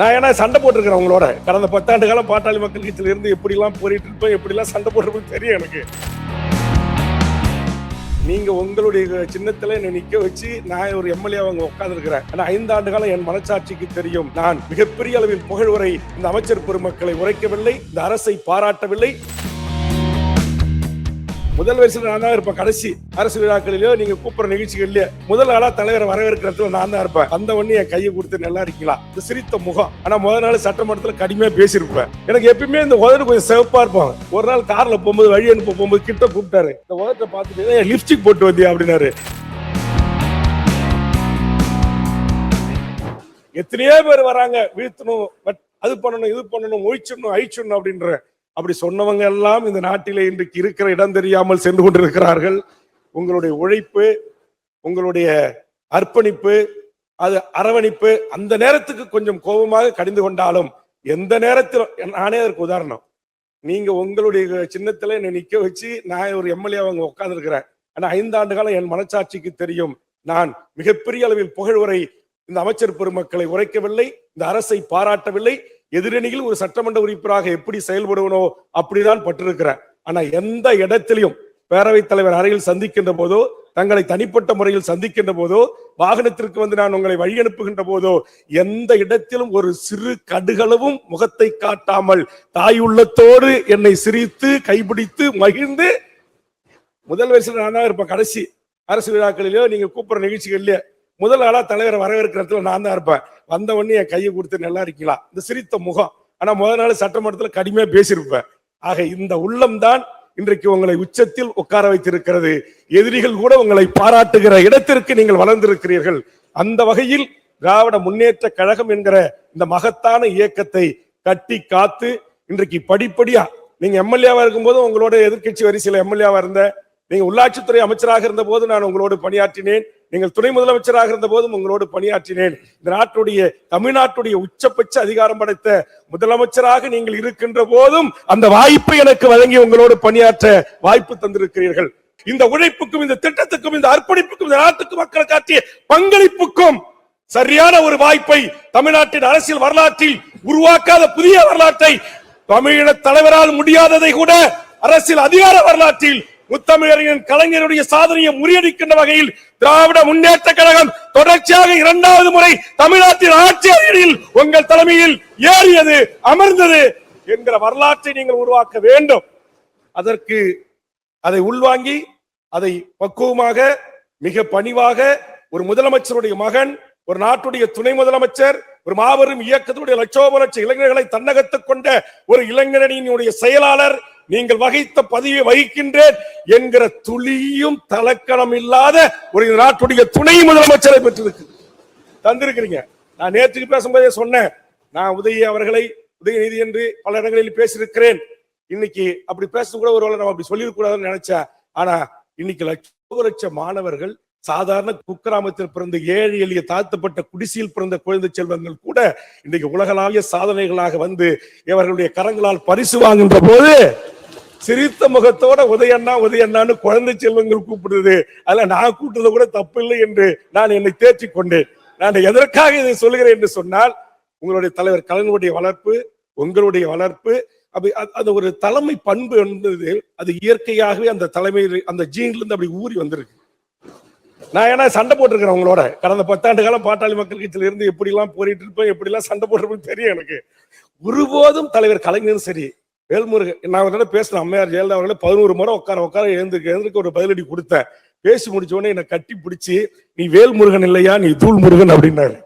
நான் ஏன்னா சண்டை போட்டிருக்கிறேன் உங்களோட கடந்த பத்தாண்டு காலம் பாட்டாளி மக்கள் கட்சியில இருந்து எப்படிலாம் போரிட்டு இருப்பேன் எப்படிலாம் சண்டை போட்டிருப்போம் தெரியும் எனக்கு. நீங்க உங்களுடைய சின்னத்துல என்னை நிக்க வச்சு நான் ஒரு எம்எல்ஏ அவங்க உட்கார்ந்துருக்கிறேன். ஆனா ஐந்து ஆண்டு காலம் என் மனசாட்சிக்கு தெரியும். நான் மிகப்பெரிய அளவில் புகழ்வரை இந்த அமைச்சர் பெருமக்களை உரைக்கவில்லை இந்த அரசை பாராட்டவில்லை. முதல் வயசுல நான் தான் இருப்பேன். கடைசி அரசு விழாக்களிலயோ நீங்க கூப்பிடுற நிகழ்ச்சிகள்லயோ முதல் ஆளா தலைவரை வரவேற்கிறதுல நான் தான் இருப்பேன். அந்த உடனே என் கையை கொடுத்து நல்லா இருக்கீங்களா? இந்த சிரித்த முகம். ஆனா முதல் நாள் சட்டமன்றத்துல கடுமையா பேசியிருப்பேன். எனக்கு எப்பயுமே இந்த உதடு கொஞ்சம் சிவப்பா இருப்பாங்க. ஒரு நாள் கார்ல போகும்போது வழி அனுப்ப போகும்போது கிட்ட கூப்பிட்டாரு. இந்த உதட்டை பார்த்துட்டு லிப்ஸ்டிக் போட்டு வந்தியா? அப்படின்னாரு. எத்தனையோ பேர் வராங்க. வீழ்த்தணும் பட் அது பண்ணணும் இது பண்ணணும் ஒழிச்சிடணும் அழிச்சிடணும் அப்படின்ற அப்படி சொன்னவங்க எல்லாம் இந்த நாட்டிலே இன்றைக்கு இருக்கிற இடம் தெரியாமல் சென்று கொண்டிருக்கிறார்கள். உங்களுடைய உழைப்பு உங்களுடைய அர்ப்பணிப்பு அது அரவணைப்பு அந்த நேரத்துக்கு கொஞ்சம் கோபமாக கடிந்து கொண்டாலும் எந்த நேரத்தில் நானே அதற்கு உதாரணம். நீங்க உங்களுடைய சின்னத்துல என்னை நிக்க வச்சு நான் ஒரு எம்எல்ஏ அவங்க உட்காந்துருக்கிறேன் ஆனா ஐந்து ஆண்டு காலம் என் மனச்சாட்சிக்கு தெரியும். நான் மிகப்பெரிய அளவில் புகழ்வரை இந்த அமைச்சர் பெருமக்களை உரைக்கவில்லை இந்த அரசை பாராட்டவில்லை எதிரணியில் ஒரு சட்டமன்ற உறுப்பினராக எப்படி செயல்படுவனோ அப்படிதான் பட்டிருக்கிறேன். ஆனா எந்த இடத்திலையும் பேரவைத் தலைவர் அறையில் சந்திக்கின்ற போதோ தங்களை தனிப்பட்ட முறையில் சந்திக்கின்ற போதோ வாகனத்திற்கு வந்து நான் உங்களை வழி அனுப்புகின்ற போதோ எந்த இடத்திலும் ஒரு சிறு கடுகளவும் முகத்தை காட்டாமல் தாய் உள்ளத்தோடு என்னை சிரித்து கைபிடித்து மகிழ்ந்து முதல் வயசுல நான் தான் இருப்பேன். கடைசி அரசு விழாக்களிலோ நீங்க கூப்பிடுற நிகழ்ச்சிகள்லயே முதல் ஆளா தலைவரை வரவேற்கிறதுல நான் தான் இருப்பேன். வந்த உடனே என் கையை கொடுத்து நல்லா இருக்கீங்களா? இந்த சிரித்த முகம். ஆனா முதல் நாள் சட்டமன்றத்துல கடுமையா பேசியிருப்பேன். ஆக இந்த உள்ளம் தான் இன்றைக்கு உங்களை உச்சத்தில் உட்கார வைத்திருக்கிறது. எதிரிகள் கூட உங்களை பாராட்டுகிற இடத்திற்கு நீங்கள் வளர்ந்திருக்கிறீர்கள். அந்த வகையில் திராவிட முன்னேற்ற கழகம் என்கிற இந்த மகத்தான இயக்கத்தை கட்டி காத்து இன்றைக்கு படிப்படியா நீங்க எம்எல்ஏவா இருக்கும்போது உங்களோட எதிர்க்கட்சி வரிசையில் எம்எல்ஏவா இருந்த நீங்க உள்ளாட்சித்துறை அமைச்சராக இருந்த போது நான் உங்களோடு பணியாற்றினேன். நீங்கள் துணை முதலமைச்சராக இருந்த போதும் உங்களோடு பணியாற்றினேன். இந்த நாட்டுடைய தமிழ்நாட்டுடைய உச்சபட்ச அதிகாரம் படைத்த முதலமைச்சராக நீங்கள் இருக்கின்ற போதும் அந்த வாய்ப்பை எனக்கு வழங்கி உங்களோடு பணியாற்ற வாய்ப்பு தந்திருக்கிறீர்கள். இந்த உழைப்புக்கும் இந்த திட்டத்துக்கும் இந்த அர்ப்பணிப்புக்கும் இந்த நாட்டுக்கு மக்கள் காட்டிய பங்களிப்புக்கும் சரியான ஒரு வாய்ப்பை தமிழ்நாட்டின் அரசியல் வரலாற்றில் உருவாக்காத புதிய வரலாற்றை தமிழீழ தலைவரால் முடியாததை கூட அரசியல் அதிகார வரலாற்றில் முத்தமிழறிஞர் கலைஞருடைய சாதனையை முறியடிக்கின்ற வகையில் திராவிட முன்னேற்ற கழகம் தொடர்ச்சியாக இரண்டாவது முறை தமிழ்நாட்டின் ஆட்சி அதிகாரியில் உங்கள் தலைமையில் ஏறியது அமர்ந்தது என்கிற வரலாற்றை நீங்கள் உருவாக்க வேண்டும். அதற்கு அதை உள்வாங்கி அதை பக்குவமாக மிக பணிவாக ஒரு முதலமைச்சருடைய மகன் ஒரு நாட்டுடைய துணை முதலமைச்சர் ஒரு மாபெரும் இயக்கத்துடைய லட்சோப லட்ச இளைஞர்களை தன்னகத்துக் கொண்ட ஒரு இளைஞரணியினுடைய செயலாளர் நீங்கள் வகித்த பதவியை வகிக்கின்றேன் என்கிற துளியும் தலக்கணம் இல்லாத ஒரு நாட்டுடைய துணை முதலமைச்சரை பெற்றிருக்கு. தந்திருக்கிறீங்க. நான் நேற்றுக்கு பேசும்போதே சொன்னேன். நான் உதய அவர்களை உதயநிதி என்று பல இடங்களில் பேசியிருக்கிறேன். இன்னைக்கு அப்படி பேச கூட ஒரு நம்ம அப்படி சொல்லிருக்கூடாதுன்னு நினைச்சேன். ஆனா இன்னைக்கு லட்சோப லட்ச மாணவர்கள் சாதாரண குக்கிராமத்தில் பிறந்த ஏழை எளிய தாழ்த்தப்பட்ட குடிசையில் பிறந்த குழந்தை செல்வங்கள் கூட இன்றைக்கு உலகளாவிய சாதனைகளாக வந்து இவர்களுடைய கரங்களால் பரிசு வாங்குகின்ற போது சிரித்த முகத்தோட உதயண்ணா உதயண்ணான்னு குழந்தை செல்வங்கள் கூப்பிடுது. அதுல நான் கூட்டுறது கூட தப்பில்லை என்று நான் என்னை தேர்ச்சி கொண்டேன். நான் எதற்காக இதை சொல்லுகிறேன் என்று சொன்னால் உங்களுடைய தலைவர் கலைஞருடைய வளர்ப்பு உங்களுடைய வளர்ப்பு அப்படி அது- அது ஒரு தலைமை பண்பு என்பது அது இயற்கையாகவே அந்த தலைமையில் அந்த ஜீன்ல இருந்து அப்படி ஊறி வந்திருக்கு. நான் ஏன்னா சண்டை போட்டிருக்கிறேன் உங்களோட. கடந்த பத்தாண்டு காலம் பாட்டாளி மக்கள் கட்சியில இருந்து எப்படிலாம் போரிட்டு இருப்பேன் எப்படிலாம் சண்டை போட்டிருப்பேன் தெரியும் எனக்கு. ஒருபோதும் தலைவர் கலைஞரும் சரி வேல்முருகன். நான் ஒரு தடவை பேசினேன் அம்மையார் ஜெயலலிதா அவர்களே பதினோரு முறை உட்கார உட்கார எழுந்துக்க எழுந்துக்க ஒரு பதிலடி கொடுத்தேன். பேசி முடிச்ச உடனே என்னை கட்டி பிடிச்சி நீ வேல்முருகன் இல்லையா நீ தூள் முருகன் அப்படின்னாரு.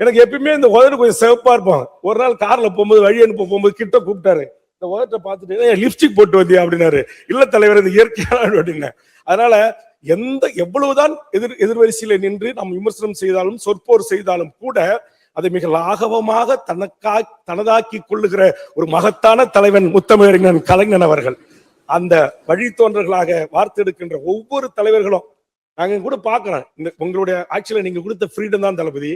எனக்கு எப்பயுமே இந்த உதடு கொஞ்சம் சிவப்பா இருப்போம் ஒரு நாள் கார்ல போகும்போது வழி அனுப்ப போகும்போது கிட்ட கூப்பிட்டாரு. இந்த உதட்டை பார்த்துட்டு லிப்ஸ்டிக் போட்டு வந்தியா? அப்படின்னாரு. இல்ல தலைவர் இந்த இயற்கையான அப்படின்னேன். அதனால எந்த எவ்வளவுதான் எதிர் எதிர்வரிசையில நின்று நாம் விமர்சனம் செய்தாலும் சொற்போர் செய்தாலும் கூட அதை மிக லாகவமாக தனக்கா தனதாக்கி கொள்ளுகிற ஒரு மகத்தான தலைவன் முத்தமிழறிஞன் கலைஞன் அவர்கள். அந்த வழித்தோன்றர்களாக வார்த்தெடுக்கின்ற ஒவ்வொரு தலைவர்களும் நாங்க கூட பாக்குறோம் இந்த உங்களுடைய ஆட்சியில நீங்க கொடுத்த ஃப்ரீடம் தான் தளபதி.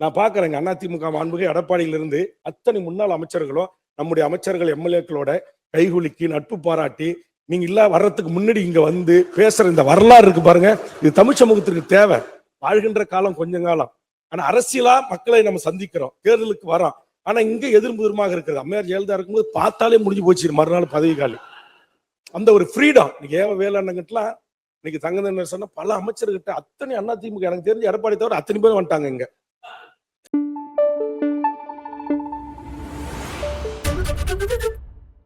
நான் பாக்குறேங்க அதிமுக மாண்புகை எடப்பாடியிலிருந்து அத்தனை முன்னாள் அமைச்சர்களும் நம்முடைய அமைச்சர்கள் எம்எல்ஏக்களோட கைகுலுக்கி நட்பு பாராட்டி நீங்க இல்ல வர்றதுக்கு முன்னாடி இங்க வந்து பேசுற இந்த வரலாறு இருக்கு பாருங்க. இது தமிழ் சமூகத்திற்கு தேவை. வாழ்கின்ற காலம் கொஞ்ச காலம். ஆனா அரசியலா மக்களை நம்ம சந்திக்கிறோம். தேர்தலுக்கு வரோம் ஆனா இங்க எதிர்முதிரமாக இருக்கிறது அம்மையார் ஜெயலலிதா இருக்கும்போது பார்த்தாலே முடிஞ்சு போச்சு. மறுநாள் பதவி காலி. அந்த ஒரு ஃப்ரீடம் இன்னைக்கு ஏவ வேளாண்கிட்டலாம் இன்னைக்கு தங்கதன் சொன்ன பல அமைச்சர்கிட்ட அத்தனை அண்ணா திமுக எனக்கு தெரிஞ்சு எடப்பாடி தவிர அத்தனை பேர் வந்துட்டாங்க இங்க.